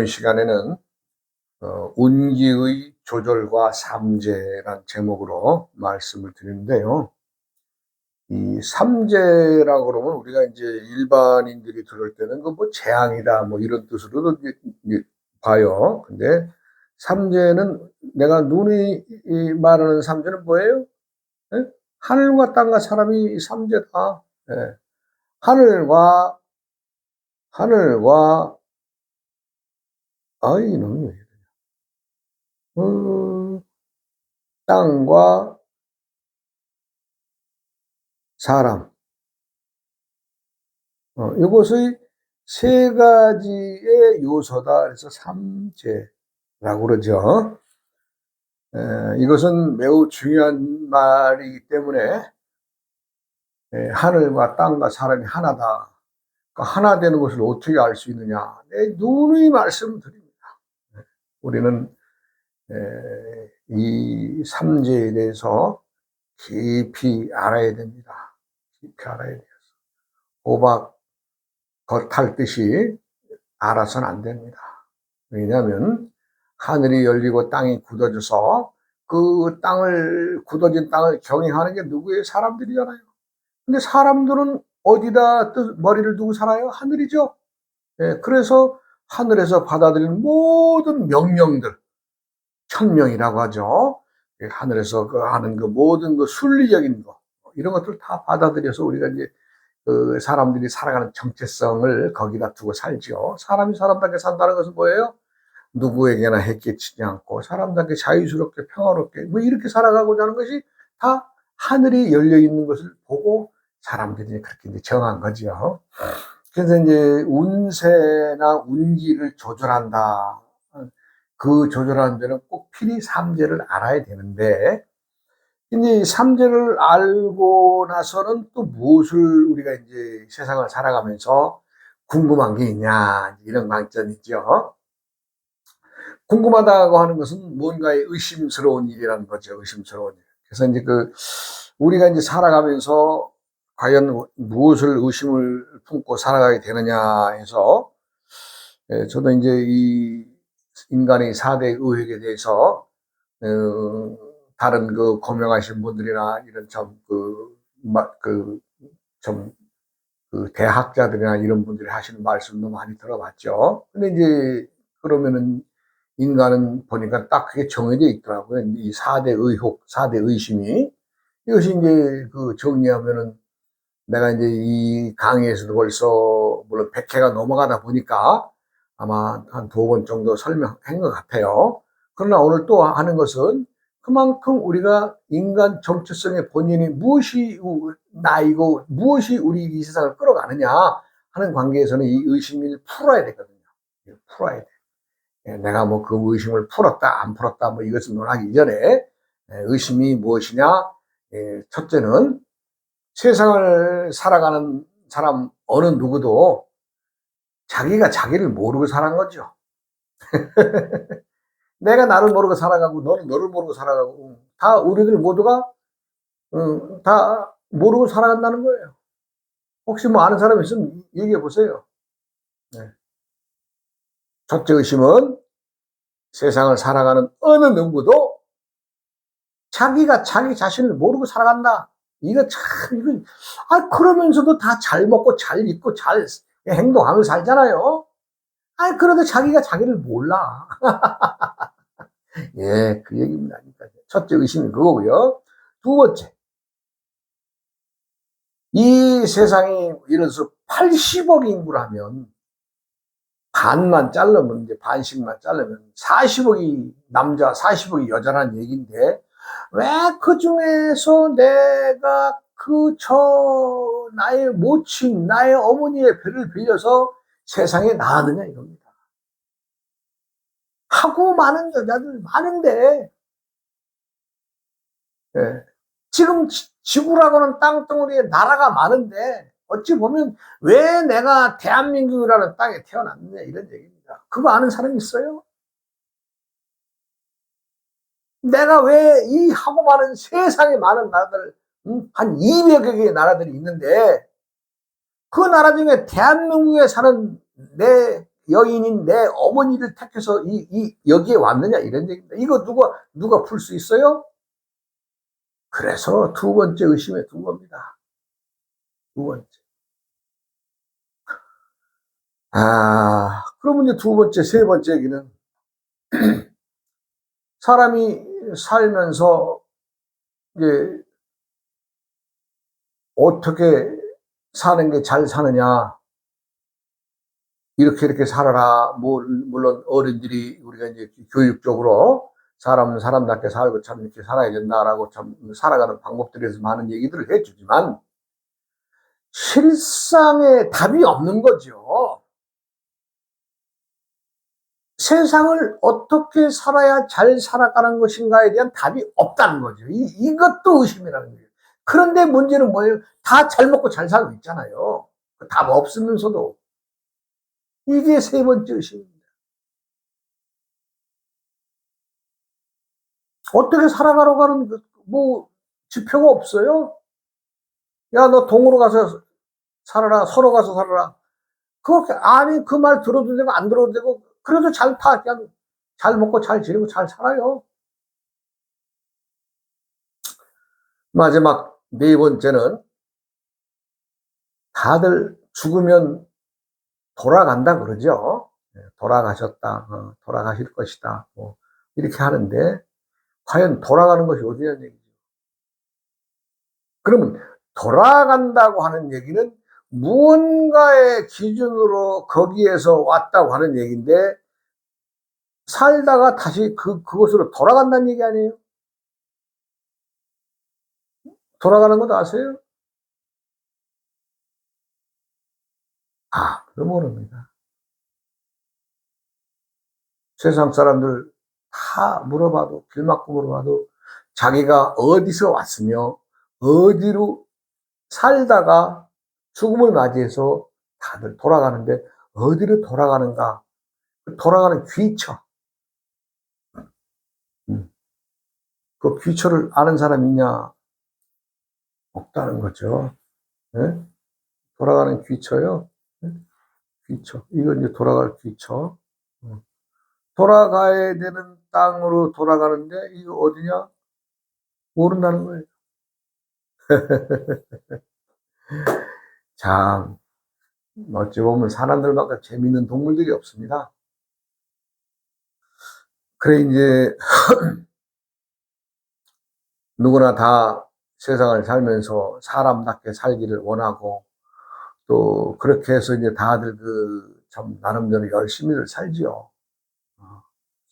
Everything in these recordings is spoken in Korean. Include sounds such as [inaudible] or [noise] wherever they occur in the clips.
에, 이번 시간에는 어, 운기의 조절과 삼재란 제목으로 말씀을 드리는데요. 이 삼재라고 그러면 우리가 이제 일반인들이 들을 때는 그 뭐 재앙이다 뭐 이런 뜻으로도 봐요. 근데 삼재는 내가 눈이 이 말하는 삼재는 뭐예요? 예? 하늘과 땅과 사람이 삼재다. 예. 하늘과 하늘과 아이 이놈이 왜 이러냐? 어, 땅과 사람. 어, 이것의 세 가지의 요소다. 그래서 삼재라고 그러죠. 에, 이것은 매우 중요한 말이기 때문에 에, 하늘과 땅과 사람이 하나다. 그 하나 되는 것을 어떻게 알 수 있느냐? 내 누누이 말씀드립니다. 우리는 에, 이 삼재에 대해서 깊이 알아야 됩니다. 깊이 알아야 돼요. 호박 겉탈 듯이 알아서는 안 됩니다. 왜냐하면 하늘이 열리고 땅이 굳어져서 그 땅을 굳어진 땅을 경영하는 게 누구예요? 사람들이잖아요. 근데 사람들은 어디다 또 머리를 두고 살아요? 하늘이죠. 예, 그래서 하늘에서 받아들이는 모든 명령들, 천명이라고 하죠. 예, 하늘에서 그 하는 그 모든 그 순리적인 거, 이런 것들 다 받아들여서 우리가 이제 그 사람들이 살아가는 정체성을 거기다 두고 살죠. 사람이 사람답게 산다는 것은 뭐예요? 누구에게나 해끼치지 않고 사람답게 자유스럽게 평화롭게 뭐 이렇게 살아가고자 하는 것이 다 하늘이 열려 있는 것을 보고 사람들이 그렇게 이제 정한 거죠. 그래서 이제 운세나 운기를 조절한다. 그 조절하는 데는 꼭 필히 삼재를 알아야 되는데, 이 삼재를 알고 나서는 또 무엇을 우리가 이제 세상을 살아가면서 궁금한 게 있냐, 이런 관점이 있죠. 궁금하다고 하는 것은 뭔가의 의심스러운 일이라는 거죠. 의심스러운 일. 그래서 이제 그, 우리가 이제 살아가면서 과연 무엇을 의심을 품고 살아가게 되느냐 해서, 예, 저도 이제 이 인간의 4대 의획에 대해서, 어, 다른 그 고명하신 분들이나 이런 참 그, 막 그, 좀, 그 대학자들이나 이런 분들이 하시는 말씀도 많이 들어봤죠. 근데 이제 그러면은 인간은 보니까 딱 그게 정해져 있더라고요. 이 4대 의혹, 4대 의심이. 이것이 이제 그 정리하면은 내가 이제 이 강의에서도 벌써 물론 100회가 넘어가다 보니까 아마 한 두 번 정도 설명한 것 같아요. 그러나 오늘 또 하는 것은 그만큼 우리가 인간 정체성의 본인이 무엇이 우- 나이고 무엇이 우리 이 세상을 끌어가느냐 하는 관계에서는 이 의심을 풀어야 되거든요. 풀어야 돼. 예, 내가 뭐 그 의심을 풀었다, 안 풀었다, 뭐 이것을 논하기 이전에 예, 의심이 무엇이냐? 예, 첫째는 세상을 살아가는 사람 어느 누구도 자기가 자기를 모르고 살아간 거죠. [laughs] 내가 나를 모르고 살아가고 너는 너를 모르고 살아가고 다 우리들 모두가 어, 다 모르고 살아간다는 거예요. 혹시 뭐 아는 사람 있으면 얘기해 보세요. 네. 첫째 의심은 세상을 살아가는 어느 누구도 자기가 자기 자신을 모르고 살아간다. 이거 참, 이거, 아, 그러면서도 다 잘 먹고 잘 입고 잘 행동하며 살잖아요. 아, 그래도 자기가 자기를 몰라. [laughs] 예, 그 얘기입니다. 그러니까 첫째 의심이 그거고요. 두 번째. 이 세상이 예를 들어서 80억 인구라면 반만 자르면 이제 반씩만 자르면 40억이 남자, 40억이 여자라는 얘기인데 왜 그 중에서 내가 그 저 나의 모친, 나의 어머니의 배를 빌려서 세상에 나왔느냐 이겁니다. 하고 많은 여자들 많은데 예. 지금 지- 지구라고는 땅덩어리에 나라가 많은데 어찌 보면 왜 내가 대한민국이라는 땅에 태어났느냐 이런 얘기입니다. 그거 아는 사람 있어요? 내가 왜 이 하고 많은 세상에 많은 나라들, 음, 한 200여 개의 나라들이 있는데, 그 나라 중에 대한민국에 사는 내 여인인 내 어머니를 택해서 이, 이, 여기에 왔느냐, 이런 얘기입니다. 이거 누가, 누가 풀 수 있어요? 그래서 두 번째 의심에 둔 겁니다. 두 번째. 아, 그러면 이제 두 번째, 세 번째 얘기는 [clears throat] 사람이 살면서 이제 어떻게 사는 게 잘 사느냐 이렇게 이렇게 살아라 뭐 물론 어른들이 우리가 이제 교육적으로 사람은 사람답게 살고 참 이렇게 살아야 된다라고 참 살아가는 방법들에서 많은 얘기들을 해주지만 실상에 답이 없는 거죠. 세상을 어떻게 살아야 잘 살아가는 것인가에 대한 답이 없다는 거죠. 이, 이것도 의심이라는 거예요. 그런데 문제는 뭐예요? 다 잘 먹고 잘 살고 있잖아요. 답 없으면서도. 이게 세 번째 의심입니다. 어떻게 살아가려고 하는, 그, 뭐, 지표가 없어요? 야, 너 동으로 가서 살아라. 서로 가서 살아라. 그렇게, 아니, 그 말 들어도 되고, 안 들어도 되고, 그래도 잘 타. 그냥 잘 먹고 잘 지내고 잘 살아요. 마지막 네 번째는 다들 죽으면 돌아간다 그러죠. 네, 돌아가셨다, 어, 돌아가실 것이다. 뭐 이렇게 하는데 과연 돌아가는 것이 어디냐는 얘기죠. 그러면 돌아간다고 하는 얘기는 무언가의 기준으로 거기에서 왔다고 하는 얘기인데 살다가 다시 그, 그곳으로 돌아간다는 얘기 아니에요? 돌아가는 것도 아세요? 아, 그 모릅니다. 세상 사람들 다 물어봐도, 길 막고 물어봐도 자기가 어디서 왔으며, 어디로 살다가 죽음을 맞이해서 다들 돌아가는데 어디로 돌아가는가? 그 돌아가는 귀처. 음. 그 귀처를 아는 사람 있냐? 없다는 거죠. 네? 돌아가는 귀처요. 네? 귀처. 이건 이제 돌아갈 귀처. 음. 돌아가야 되는 땅으로 돌아가는데 이거 어디냐? 모른다는 거예요. [laughs] 참, 어찌 보면 사람들만큼 재밌는 동물들이 없습니다. 그래, 이제, [clears throat] 누구나 다 세상을 살면서 사람답게 살기를 원하고, 또, 그렇게 해서 이제 다들 그, 참, 나름대로 열심히를 살지요. 어,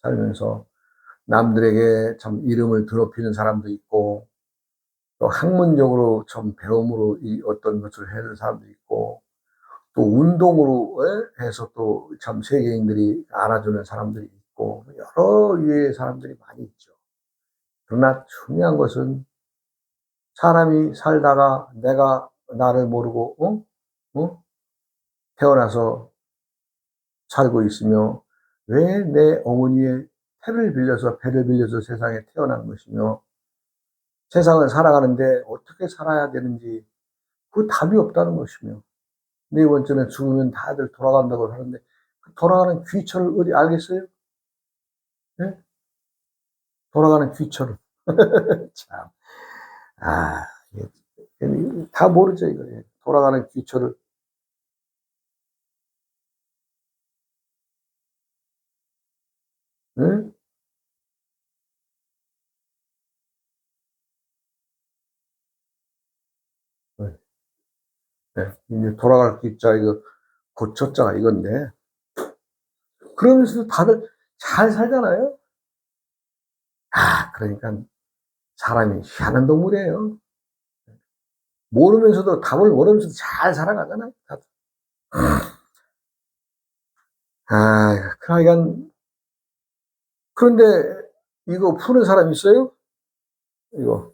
살면서 남들에게 참 이름을 더럽히는 사람도 있고, 또 학문적으로 좀 배움으로 이 어떤 것을 해는 사람도 있고 또 운동으로 해서 또 참 세계인들이 알아주는 사람들이 있고 여러 유의 사람들이 많이 있죠. 그러나 중요한 것은 사람이 살다가 내가 나를 모르고 어? 어? 태어나서 살고 있으며 왜 내 어머니의 태를 빌려서 배를 빌려서 세상에 태어난 것이며 세상을 살아가는데 어떻게 살아야 되는지 그 답이 없다는 것이며 네 번째는 죽으면 다들 돌아간다고 하는데 그 돌아가는 귀처를 어디 알겠어요? 네? 돌아가는 귀처를 [laughs] 참, 아, 다 모르죠 이거 돌아가는 귀처를 네? 네, 이제 돌아갈 기자 이거 고쳤자가 이건데 그러면서도 다들 잘 살잖아요. 아, 그러니까 사람이 희한한 동물이에요. 모르면서도 답을 모르면서도 잘 살아가잖아요. 다들. 아, 그러니까 그런데 이거 푸는 사람 있어요? 이거.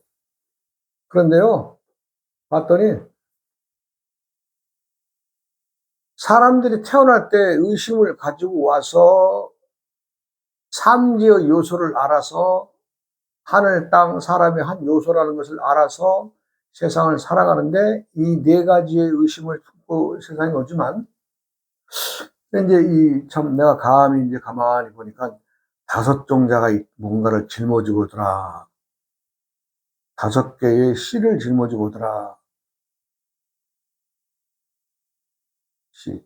그런데요, 봤더니 사람들이 태어날 때 의심을 가지고 와서 삼지의 요소를 알아서 하늘, 땅, 사람의 한 요소라는 것을 알아서 세상을 살아가는데 이 네 가지의 의심을 품고 세상에 오지만 이제 이 참 내가 감히 이제 가만히 보니까 다섯 종자가 이- 뭔가를 짊어지고 오더라. 다섯 개의 씨를 짊어지고 오더라. 씨.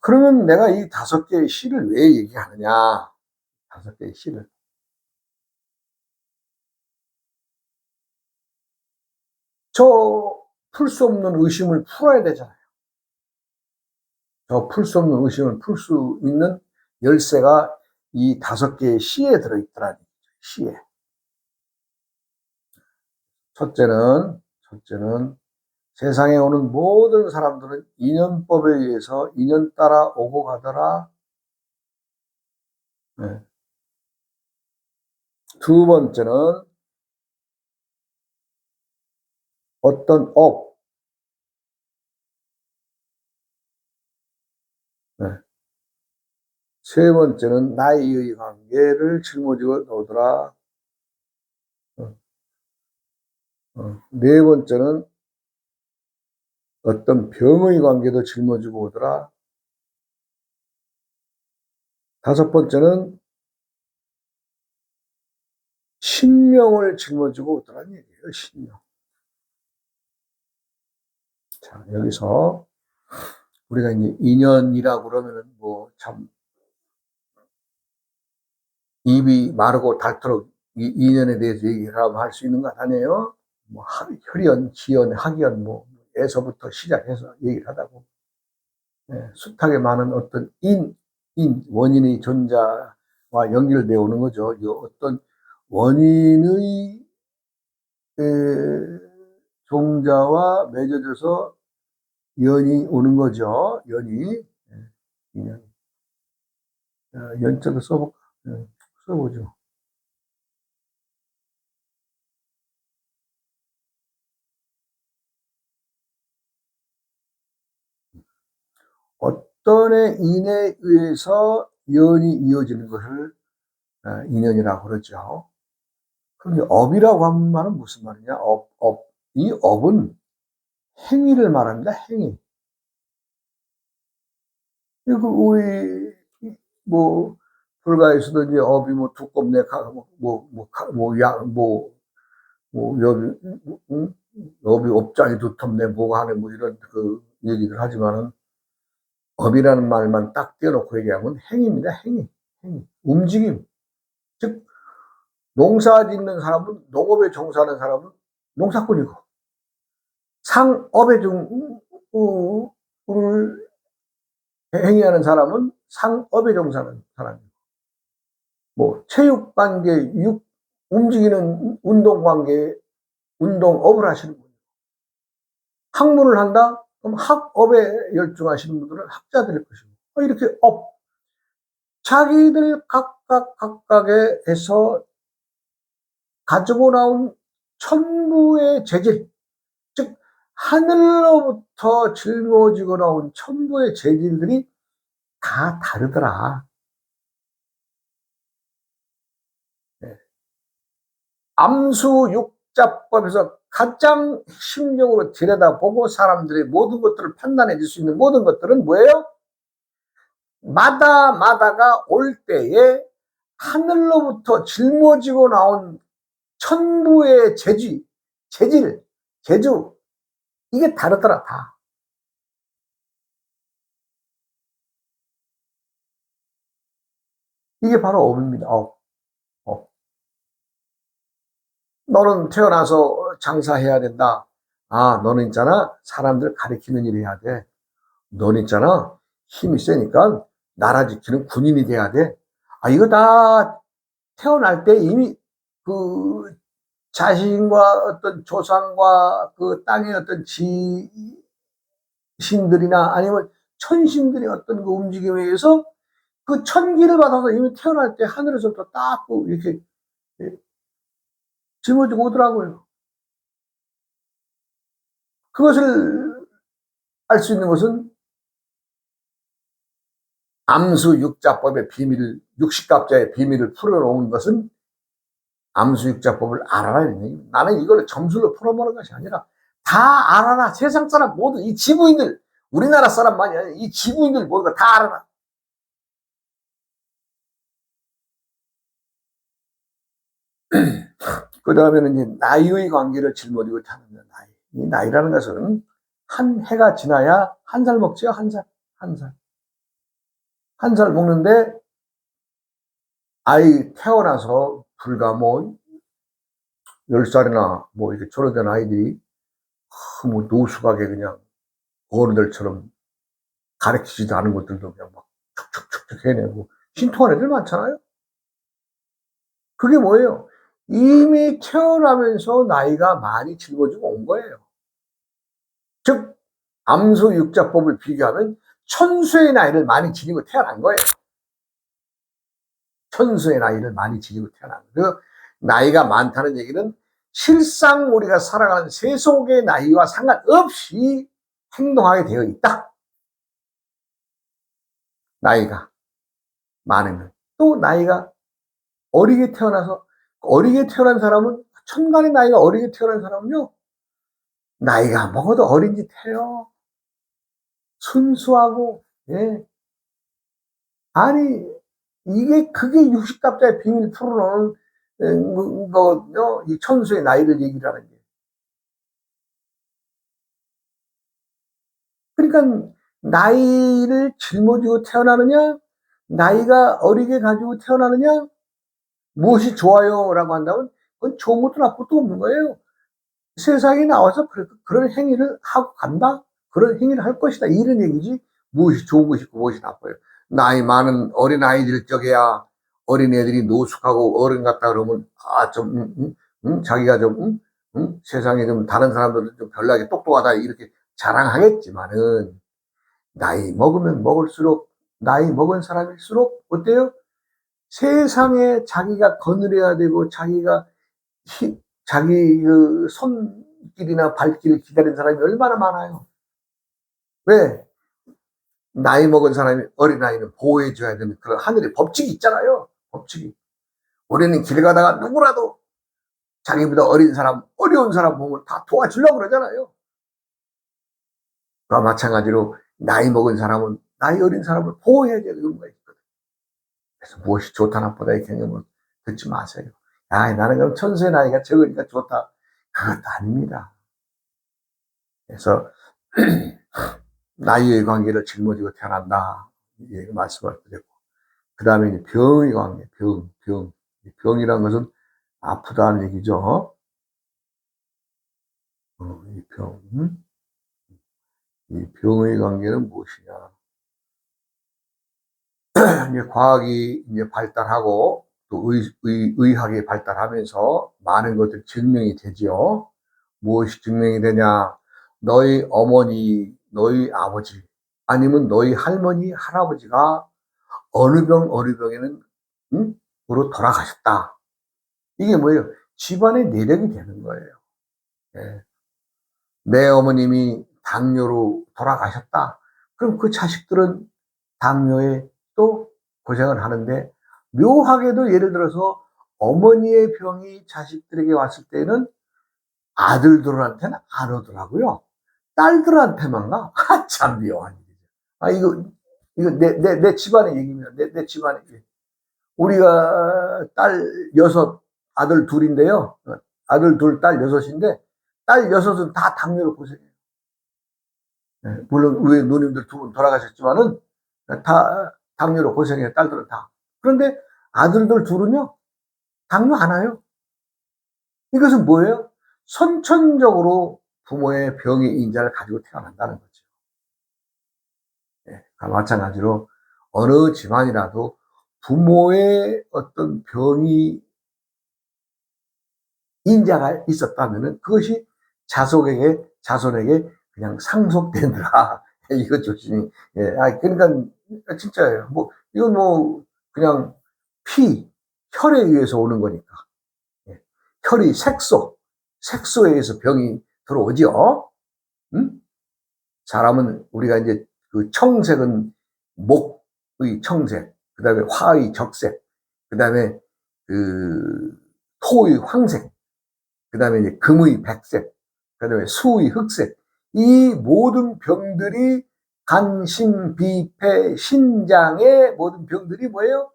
그러면 내가 이 다섯 개의 씨를 왜 얘기하느냐? 다섯 개의 씨를. 저 풀 수 없는 의심을 풀어야 되잖아요. 저 풀 수 없는 의심을 풀 수 있는 열쇠가 이 다섯 개의 씨에 들어있더라니. 씨에. 첫째는, 첫째는 세상에 오는 모든 사람들은 인연법에 의해서 인연 따라 오고 가더라. 네. 두 번째는 어떤 업, 네. 세 번째는 나이의 관계를 짊어지고 오더라. 어. 어. 네 번째는 어떤 병의 관계도 짊어지고 오더라. 다섯 번째는 신명을 짊어지고 오더라는 얘기예요, 신명. 자, 여기서 우리가 이제 인연이라고 그러면은 뭐 참 입이 마르고 닳도록 이 인연에 대해서 얘기를 하면 할 수 있는 것 아니에요? 뭐 하- 혈연, 기연, 학연 뭐 에서부터 시작해서 얘기를 하다고 예, 숱하게 많은 어떤 인, 인 원인의 존재와 연결되어 오는 거죠. 이 어떤 원인의 에, 종자와 맺어져서 연이 오는 거죠. 연이 예, 인연. 어, 연자도 써볼까? 예, 써보죠. 어떤 의 인에 의해서 연이 이어지는 것을 어, 인연이라고 그러죠. 그럼 업이라고 하는 말은 무슨 말이냐? 업, 업. 이 업은 행위를 말합니다. 행위. 이거 우리 뭐 불가에서도 이제 업이 뭐 두껍네, 뭐뭐뭐야뭐뭐 뭐 여비 응? 업이 업장이 두텁네, 뭐가 하네, 뭐 이런 그 얘기를 하지만은 업이라는 말만 딱 떼어놓고 얘기하면 행위입니다. 행위, 행위, 움직임. 즉 농사 짓는 사람은 농업에 종사하는 사람은 농사꾼이고 상업에 중 어, 을 행위하는 사람은 상업에 종사하는 사람이고 뭐 체육 관계, 육 움직이는 운동 관계, 운동업을 하시는 분이고 학문을 한다? 그럼 학업에 열중하시는 분들은 학자들일 것이고 어, 이렇게 업 자기들 각각 각각에 해서 가지고 나온 천부의 재질, 즉 하늘로부터 짊어지고 나온 천부의 재질들이 다 다르더라. 네. 암수 육 자법에서 가장 핵심적으로 들여다보고 사람들의 모든 것들을 판단해 줄 수 있는 모든 것들은 뭐예요? 마다 마다가 올 때에 하늘로부터 짊어지고 나온 천부의 재질, 재질, 재주 이게 다르더라 다. 이게 바로 업입니다. 업. 업. 너는 태어나서 장사해야 된다. 아, 너는 있잖아. 사람들 가리키는 일 해야 돼. 너는 있잖아. 힘이 세니까 나라 지키는 군인이 돼야 돼. 아, 이거 다 태어날 때 이미 그 자신과 어떤 조상과 그 땅의 어떤 지신들이나 아니면 천신들의 어떤 그 움직임에 의해서 그 천기를 받아서 이미 태어날 때 하늘에서부터 딱 이렇게 짊어지고 오더라고요. 그것을 알 수 있는 것은 암수 육자법의 비밀을 육식갑자의 비밀을 풀어놓은 것은 암수 육자법을 알아라는 얘기. 나는 이걸 점수로 풀어보는 것이 아니라 다 알아라. 세상 사람 모두 이 지구인들 우리나라 사람만이 아니라 이 지구인들 모두가 다 알아라. [clears throat] 그 다음에는 이제 나이의 관계를 짊어지고 타는 나이. 이 나이라는 것은 한 해가 지나야 한 살 먹죠, 한 살. 한 살. 한 살 먹는데 아이 태어나서 불과 뭐, 열 살이나 뭐 이렇게 졸업된 아이들이 뭐 노숙하게 그냥 어른들처럼 가르치지도 않은 것들도 그냥 막 촉촉촉촉 해내고 신통한 애들 많잖아요. 그게 뭐예요? 이미 태어나면서 나이가 많이 짊어지고 온 거예요. 즉, 암수 육자법을 비교하면 천수의 나이를 많이 지니고 태어난 거예요. 천수의 나이를 많이 지니고 태어난 거예요. 그 나이가 많다는 얘기는 실상 우리가 살아가는 세속의 나이와 상관없이 행동하게 되어 있다. 나이가 많으면. 또 나이가 어리게 태어나서, 어리게 태어난 사람은, 천간의 나이가 어리게 태어난 사람은요, 나이가 먹어도 어린 짓 해요. 순수하고, 예. 아니, 이게, 그게 60답자의 비밀 풀어놓은, 거, 이 천수의 나이를 얘기를 하는 게. 그러니까, 나이를 짊어지고 태어나느냐, 나이가 어리게 가지고 태어나느냐, 무엇이 좋아요? 라고 한다면, 그건 좋은 것도 나쁜 것도 없는 거예요. 세상에 나와서 그런 행위를 하고 간다? 그런 행위를 할 것이다. 이런 얘기지. 무엇이 좋은 것이 있고 무엇이 나빠요. 나이 많은 어린 아이들 적에야 어린 애들이 노숙하고 어른 같다 그러면 아좀 음, 음, 음, 자기가 좀 음, 음, 세상에 좀 다른 사람들은 좀 별나게 똑똑하다 이렇게 자랑하겠지만은 나이 먹으면 먹을수록 나이 먹은 사람일수록 어때요? 세상에 자기가 거느려야 되고 자기가 힘, 자기 그 손길이나 발길을 기다리는 사람이 얼마나 많아요. 왜? 나이 먹은 사람이 어린아이는 보호해줘야 되는 그런 하늘의 법칙이 있잖아요. 법칙이. 우리는 길 가다가 누구라도 자기보다 어린 사람, 어려운 사람 보면 다 도와주려고 그러잖아요. 마찬가지로 나이 먹은 사람은 나이 어린 사람을 보호해야 되는 있거든. 그래서 무엇이 좋다 나쁘다 이 개념을 듣지 마세요. 아, 나는 그럼 천수의 나이가 적으니까 좋다. 그것도 아닙니다. 그래서, [clears throat] 나이의 관계를 짊어지고 태어난다. 예, 말씀을 드렸고. 그 다음에 병의 관계, 병, 병. 병이라는 것은 아프다는 얘기죠. 어, 이 병. 음? 이 병의 관계는 무엇이냐. [clears throat] 이제 과학이 이제 발달하고 또 의, 의, 의학이 발달하면서 많은 것들이 증명이 되지요. 무엇이 증명이 되냐? 너희 어머니, 너희 아버지, 아니면 너희 할머니, 할아버지가 어느 병, 어느 병에는, 응? 으로 돌아가셨다. 이게 뭐예요? 집안의 내력이 되는 거예요. 예. 내 어머님이 당뇨로 돌아가셨다. 그럼 그 자식들은 당뇨에 또 고생을 하는데 묘하게도 예를 들어서 어머니의 병이 자식들에게 왔을 때는 아들들한테는 안 오더라고요. 딸들한테만 가. [laughs] 아, 참 묘한 일이죠. 아, 이거, 이거 내, 내, 내 집안의 얘기입니다. 내, 내 집안의 얘기. 우리가 딸 여섯, 아들 둘인데요. 아들 둘, 딸 여섯인데, 딸 여섯은 다 당뇨로 고생해요. 네, 물론, 왜 누님들 두 분 돌아가셨지만은, 다 당뇨로 고생해요. 딸들은 다. 그런데 아들들 둘은요, 당뇨 안 와요. 이것은 뭐예요? 선천적으로 부모의 병의 인자를 가지고 태어난다는 거죠. 네, 마찬가지로 어느 집안이라도 부모의 어떤 병이 인자가 있었다면 그것이 자손에게, 자손에게 그냥 상속되느라. [laughs] 이거 조심히. 예, 아, 그러니까, 진짜예요. 뭐, 이건 뭐, 그냥 피, 혈에 의해서 오는 거니까. 예. 혈이 색소, 색소에 의해서 병이 들어오죠. 음? 사람은 우리가 이제 그 청색은 목의 청색, 그 다음에 화의 적색, 그 다음에 그 토의 황색, 그 다음에 금의 백색, 그 다음에 수의 흑색. 이 모든 병들이 간, 심, 비, 폐, 신장의 모든 병들이 뭐예요?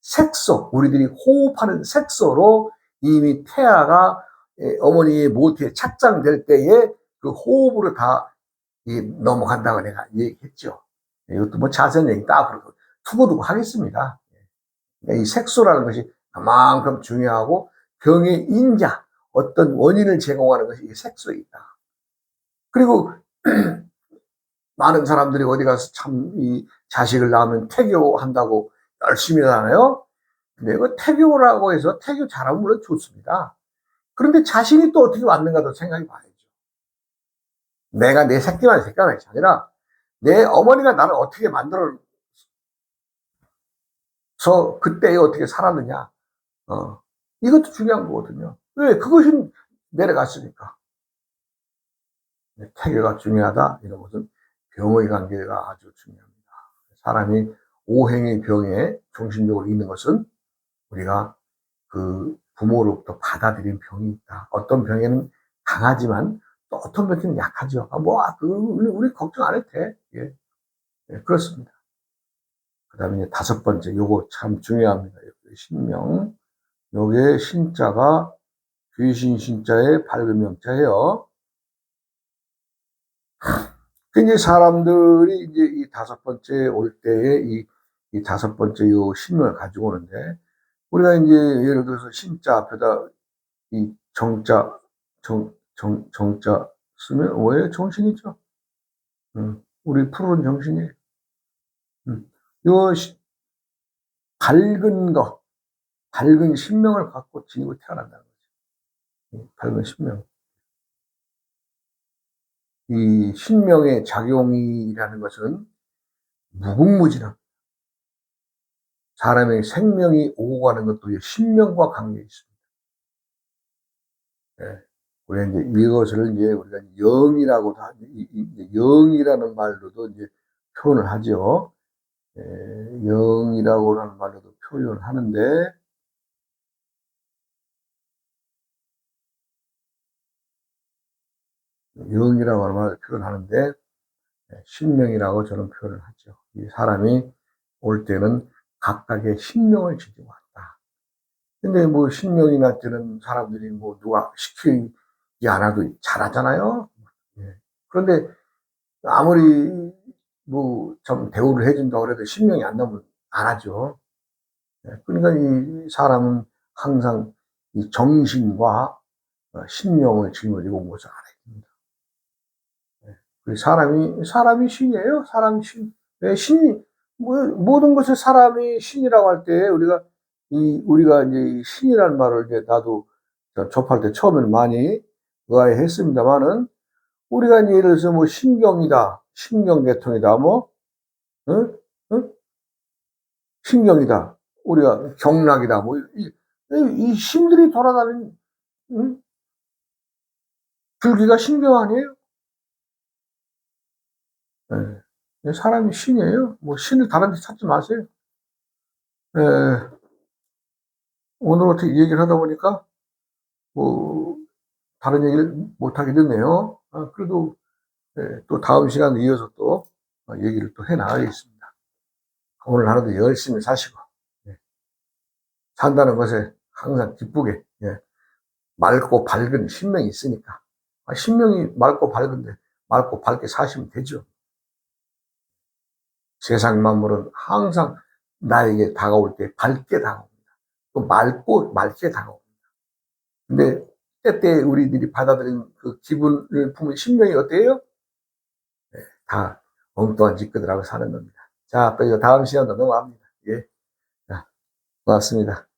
색소, 우리들이 호흡하는 색소로 이미 태아가 예, 어머니의 모태에 착장될 때에 그 호흡으로 다 이, 넘어간다고 내가 얘기했죠. 예, 이것도 뭐 자세한 얘기 딱 그러고 두고두고 하겠습니다. 예, 이 색소라는 것이 그만큼 중요하고 병의 인자, 어떤 원인을 제공하는 것이 이 색소에 있다. 그리고 [clears throat] 많은 사람들이 어디 가서 참 이 자식을 낳으면 태교한다고 열심히 하잖아요. 근데 그 태교라고 해서 태교 잘하면 물론 좋습니다. 그런데 자신이 또 어떻게 왔는가도 생각해 봐야죠. 내가 내 새끼만 새끼만 이 아니라 내 어머니가 나를 어떻게 만들어서 그때에 어떻게 살았느냐. 어, 이것도 중요한 거거든요. 왜? 그것이 내려갔으니까. 태교가 중요하다. 이런 것은 병의 관계가 아주 중요합니다. 사람이 오행의 병에 정신적으로 있는 것은 우리가 그 부모로부터 받아들인 병이 있다. 어떤 병에는 강하지만 또 어떤 병에는 약하죠. 아, 뭐, 아, 그, 우리, 우리 걱정 안 해도 돼. 예. 예 그렇습니다. 그 다음에 다섯 번째, 요거 참 중요합니다. 신명. 요게 신자가 귀신 신자의 밝은 명자예요. 굉장히 사람들이 이제 이 다섯 번째 올 때에 이, 이 다섯 번째 요 신명을 가지고 오는데, 우리가 이제 예를 들어서 신자 앞에다 이 정자, 정, 정, 정자 쓰면 왜 정신이죠? 음, 우리 푸른 정신이에요. 음, 요 시, 밝은 거, 밝은 신명을 갖고 지니고 태어난다는 거죠. 밝은 신명. 이 신명의 작용이라는 것은 무궁무진합니다. 사람의 생명이 오고 가는 것도 신명과 관계 있습니다. 네. 우리가 이제 이것을 이제 우리가 영이라고 다, 영이라는 말로도 이제 표현을 하죠. 예, 영이라고 하는 말로도 표현을 하는데, 영이라고 말을 표현하는데, 예, 신명이라고 저는 표현을 하죠. 이 사람이 올 때는 각각의 신명을 지니고 왔다. 근데 뭐 신명이나 뜨는 사람들이 뭐 누가 시키지 않아도 잘하잖아요. 예. 그런데 아무리 뭐 좀 대우를 해준다고 해도 신명이 안 나면 안 하죠. 예. 그러니까 이 사람은 항상 이 정신과 어, 신명을 짊어지고. 예. 사람이, 사람이 신이에요. 사람이 신. 왜 신이, 뭐, 모든 것을 사람이 신이라고 할 때 우리가 이 우리가 이제 신이라는 말을 이제 나도 접할 때 처음에는 많이 의아해했습니다만은 우리가 이제 예를 들어서 뭐 신경이다, 신경계통이다, 뭐 응? 응? 신경이다, 우리가 경락이다, 뭐 이, 이 신들이 돌아다니는 응? 줄기가 신경 아니에요? 네. 사람이 신이에요. 뭐 신을 다른 데 찾지 마세요. 에, 오늘 어떻게 얘기를 하다 보니까 뭐 다른 얘기를 못 하게 됐네요. 아, 그래도 에, 또 다음 시간에 이어서 또 얘기를 또 해 나가겠습니다. 오늘 하루도 열심히 사시고 예. 산다는 것에 항상 기쁘게 예. 맑고 밝은 신명이 있으니까 아, 신명이 맑고 밝은데 맑고 밝게 사시면 되죠. 세상 만물은 항상 나에게 다가올 때 밝게 다가옵니다. 또 맑고 맑게 다가옵니다. 근데 때때 우리들이 받아들인 그 기분을 품은 신명이 어때요? 네, 다 엉뚱한 짓거들하고 사는 겁니다. 자, 또 이거 다음 시간도 넘어갑니다. 예. 자, 고맙습니다.